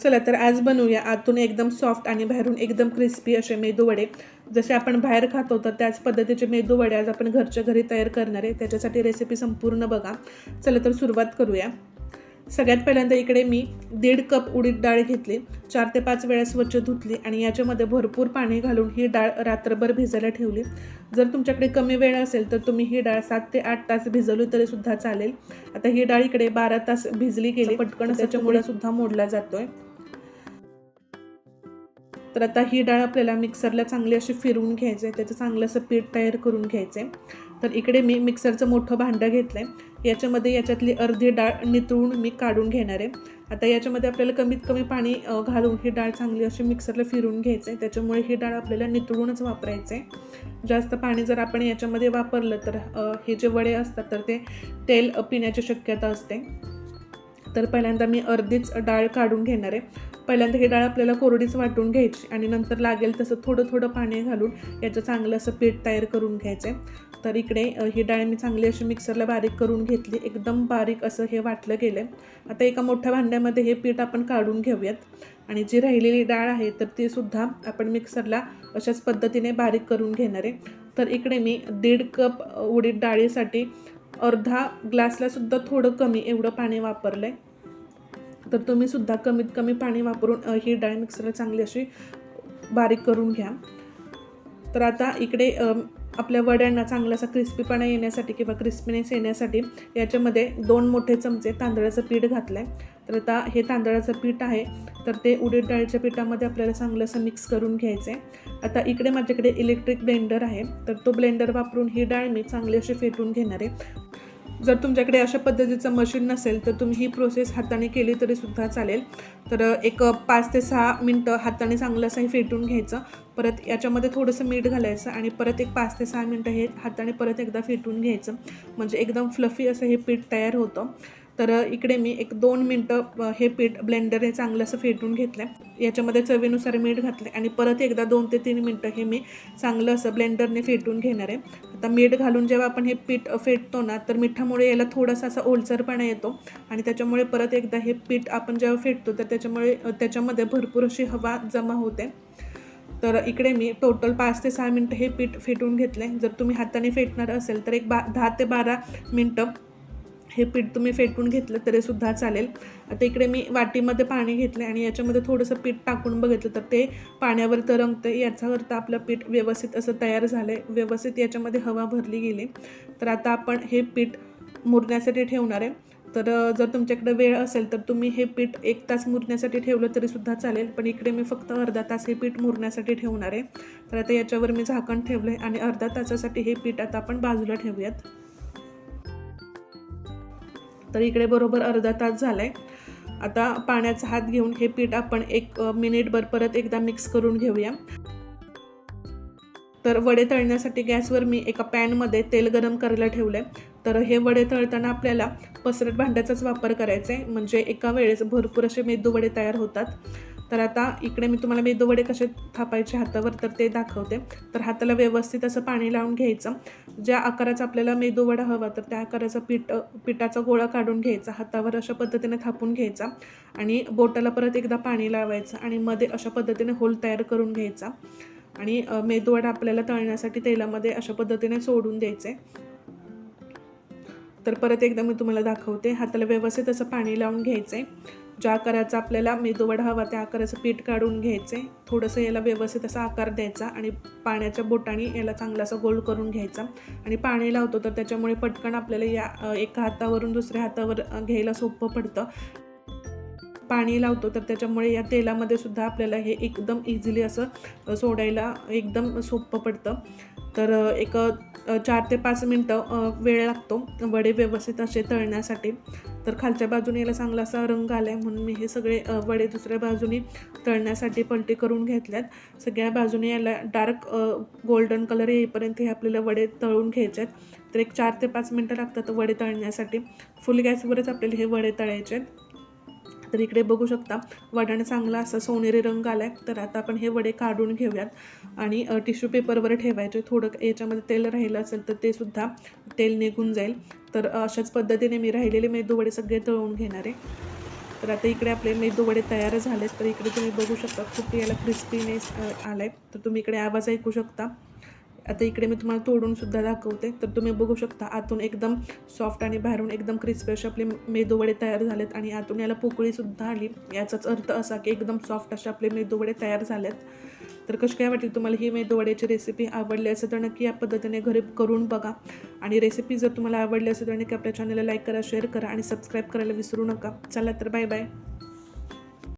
चला तर आज बनवूया आतून एकदम सॉफ्ट आणि बाहेरून एकदम क्रिस्पी असे मेदू वडे. जसे आपण बाहेर खातो तर त्याच पद्धतीचे मेदू वडे आज आपण घरच्या घरी तयार करणार आहे. त्याच्यासाठी रेसिपी संपूर्ण बघा. चला तर सुरुवात करूया. सगळ्यात पहिल्यांदा इकडे मी दीड कप उडीद डाळ घेतली. चार ते पाच वेळा स्वच्छ धुतली आणि याच्यामध्ये भरपूर पाणी घालून ही डाळ रात्रभर भिजायला ठेवली. जर तुमच्याकडे कमी वेळ असेल तर तुम्ही ही डाळ सात ते आठ तास भिजवली तरी सुद्धा चालेल. आता ही डाळ इकडे बारा तास भिजली गेली. पटकन त्याच्यामुळे सुद्धा मोडला जातोय. तर आता ही डाळ आपल्याला मिक्सरला चांगली अशी फिरवून घ्यायचं आहे त्याचं चांगलं असं पीठ तयार करून घ्यायचं आहे तर इकडे मी मिक्सरचं मोठं भांडं घेतलं आहे याच्यामध्ये याच्यातली अर्धी डाळ नितळून मी काढून घेणार आहे. आता याच्यामध्ये आपल्याला कमीत कमी पाणी घालून ही डाळ चांगली अशी मिक्सरला फिरून घ्यायचं आहे त्याच्यामुळे ही डाळ आपल्याला नितळूनच वापरायचं आहे जास्त पाणी जर आपण याच्यामध्ये वापरलं तर हे जे वडे असतात तर ते तेल पिण्याची शक्यता असते. तर पहिल्यांदा मी अर्धीच डाळ काढून घेणार आहे. पहिल्यांदा ही डाळ आपल्याला कोरडीच वाटून घ्यायची आणि नंतर लागेल तसं थोडं थोडं पाणी घालून याचं चांगलं असं पीठ तयार करून घ्यायचं आहे तर इकडे ही डाळ मी चांगली अशी मिक्सरला बारीक करून घेतली. एकदम बारीक असं हे वाटलं गेलं आहे आता एका मोठ्या भांड्यामध्ये हे पीठ आपण काढून घेऊयात. आणि जी राहिलेली डाळ आहे तर ती सुद्धा आपण मिक्सरला अशाच पद्धतीने बारीक करून घेणार आहे. तर इकडे मी दीड कप उडीद डाळीसाठी अर्धा ग्लासला सुद्धा थोडं कमी एवढं पाणी वापरलं आहे तर तुम्ही सुद्धा कमीत कमी पाणी वापरून ही डाळ मिक्सरला चांगली अशी बारीक करून घ्या. तर आता इकडे आपल्या वड्यांना चांगला असा क्रिस्पीपणा येण्यासाठी किंवा क्रिस्पीनेस येण्यासाठी याच्यामध्ये दोन मोठे चमचे तांदळाचं पीठ घातलं आहे तर आता हे तांदळाचं पीठ आहे तर ते उडीद डाळीच्या पिठामध्ये आपल्याला चांगलं असं मिक्स करून घ्यायचं आहे आता इकडे माझ्याकडे इलेक्ट्रिक ब्लेंडर आहे तर तो ब्लेंडर वापरून ही डाळ मी चांगली अशी फेटून घेणार आहे. जर तुमच्याकडे अशा पद्धतीचं मशीन नसेल तर तुम्ही ही प्रोसेस हाताने केली तरी सुद्धा चालेल. तर एक पाच ते सहा मिनटं हाताने चांगलं असं हे फेटून घ्यायचं. परत याच्यामध्ये थोडंसं मीठ घालायचं आणि परत एक पाच ते सहा मिनटं हे हाताने परत एकदा फेटून घ्यायचं. म्हणजे एकदम फ्लफी असं हे पीठ तयार होतं. तर इकडे मी एक दोन मिनटं हे पीठ ब्लेंडर हे चांगलं असं फेटून घेतलं आहे याच्यामध्ये चवीनुसार मीठ घातलं आणि परत एकदा दोन ते तीन मिनटं हे मी चांगलं असं ब्लेंडरने फेटून घेणार आहे. आता मीठ घालून जेव्हा आपण हे पीठ फेटतो ना तर मिठामुळे याला थोडासा असा ओलसरपणा येतो आणि त्याच्यामुळे परत एकदा हे पीठ आपण जेव्हा फेटतो तर त्याच्यामुळे त्याच्यामध्ये भरपूर अशी हवा जमा होते. तर इकडे मी टोटल पाच ते सहा मिनटं हे पीठ फेटून घेतलं आहे जर तुम्ही हाताने फेटणार असेल तर एक बा दहा ते बारा मिनटं हे पीठ तुम्ही फेटून घेतलं तरी सुद्धा चालेल. आता इकडे मी वाटीमध्ये पाणी घेतलं आणि याच्यामध्ये थोडंसं पीठ टाकून बघितलं तर ते पाण्यावर तरंगतं याचा अर्थ आपलं पीठ व्यवस्थित असं तयार झालं आहे व्यवस्थित याच्यामध्ये हवा भरली गेली. तर आता आपण हे पीठ मुरण्यासाठी ठेवणार आहे. तर जर तुमच्याकडे वेळ असेल तर तुम्ही हे पीठ एक तास मुरण्यासाठी ठेवलं तरी सुद्धा चालेल. पण इकडे मी फक्त अर्धा तास हे पीठ मुरण्यासाठी ठेवणार आहे. तर आता याच्यावर मी झाकण ठेवलं आहे आणि अर्धा तासासाठी हे पीठ आता आपण बाजूला ठेवूयात. तर इकडे बरोबर अर्धा तास झाला आहे आता पाण्याचा हात घेऊन हे पीठ आपण एक मिनिटभर परत एकदा मिक्स करून घेऊया. तर वडे तळण्यासाठी गॅसवर मी एका पॅनमध्ये तेल गरम करायला ठेवलं आहे तर हे वडे तळताना आपल्याला पसरट भांड्याचाच वापर करायचा आहे म्हणजे एका वेळेस भरपूर असे मेदू वडे तयार होतात. तर आता इकडे मी तुम्हाला मेदू वडे कसे थापायचे हातावर तर ते दाखवते. तर हाताला व्यवस्थित असं पाणी लावून घ्यायचं. ज्या आकाराचा आपल्याला मेदू वडा हवा तर त्या आकाराचा पीठ पिठाचा गोळा काढून घ्यायचा. हातावर अशा पद्धतीने थापून घ्यायचा. आणि बोटाला परत एकदा पाणी लावायचं आणि मध्ये अशा पद्धतीने होल तयार करून घ्यायचा. आणि मेदूवडा आपल्याला तळण्यासाठी तेलामध्ये अशा पद्धतीने सोडून द्यायचे. तर परत एकदा मी तुम्हाला दाखवते. हाताला व्यवस्थित असं पाणी लावून घ्यायचं आहे ज्या आकाराचा आपल्याला मेदूवडा हवा त्या आकाराचं पीठ काढून घ्यायचं. आहे थोडंसं याला व्यवस्थित असा आकार द्यायचा आणि पाण्याच्या बोटाने याला चांगला असा गोल करून घ्यायचा. आणि पाणी लावतो तर त्याच्यामुळे पटकन आपल्याला या एका हातावरून दुसऱ्या हातावर घ्यायला सोपं पडतं. पाणी लावतो तर त्याच्यामुळे या तेलामध्ये सुद्धा आपल्याला हे एकदम इझिली असं सोडायला एकदम सोपं पडतं. तर एक चार ते पाच मिनटं वेळ लागतो. वडे व्यवस्थित असे तळण्यासाठी. तर खालच्या बाजूने याला चांगला असा रंग आला आहे म्हणून मी हे सगळे वडे दुसऱ्या बाजूने तळण्यासाठी पलटी करून घेतल्यात. सगळ्या बाजूने याला डार्क गोल्डन कलर येईपर्यंत हे आपल्याला वडे तळून घ्यायचे आहेत तर एक चार ते पाच मिनटं लागतात वडे तळण्यासाठी. फुल गॅसवरच आपल्याला हे वडे तळायचे आहेत तर इकडे बघू शकता वड्याने चांगला असा सोनेरी रंग आला आहे तर आता आपण हे वडे काढून घेऊयात. आणि टिश्यू पेपरवर ठेवायचे. थोडं याच्यामध्ये तेल राहिलं असेल तर ते सुद्धा तेल निघून जाईल. तर अशाच पद्धतीने मी राहिलेले मेदू वडे सगळे तळून घेणार आहे. तर आता इकडे आपले मेदू वडे तयार झालेत. तर इकडे तुम्ही बघू शकता खूप याला क्रिस्पीनेस आला आहे तर तुम्ही इकडे आवाज ऐकू शकता. आता इकडे मी तुम्हाला तोडून सुद्धा दाखवते. तर तुम्ही बघू शकता आतून एकदम सॉफ्ट आणि बाहेरून एकदम क्रिस्पी असे आपले मेदूवडे तयार झालेत आणि आतून याला पोकळीसुद्धा आली. याचाच अर्थ असा की एकदम सॉफ्ट असे आपले मेदूवडे तयार झालेत. तर कशी काय वाटेल तुम्हाला ही मेदूवड्याची रेसिपी आवडली असेल तर नक्की या पद्धतीने घरी करून बघा. आणि रेसिपी जर तुम्हाला आवडली असेल तर नक्की आपल्या चॅनलला लाईक करा शेअर करा आणि सबस्क्राईब करायला विसरू नका. चला तर बाय बाय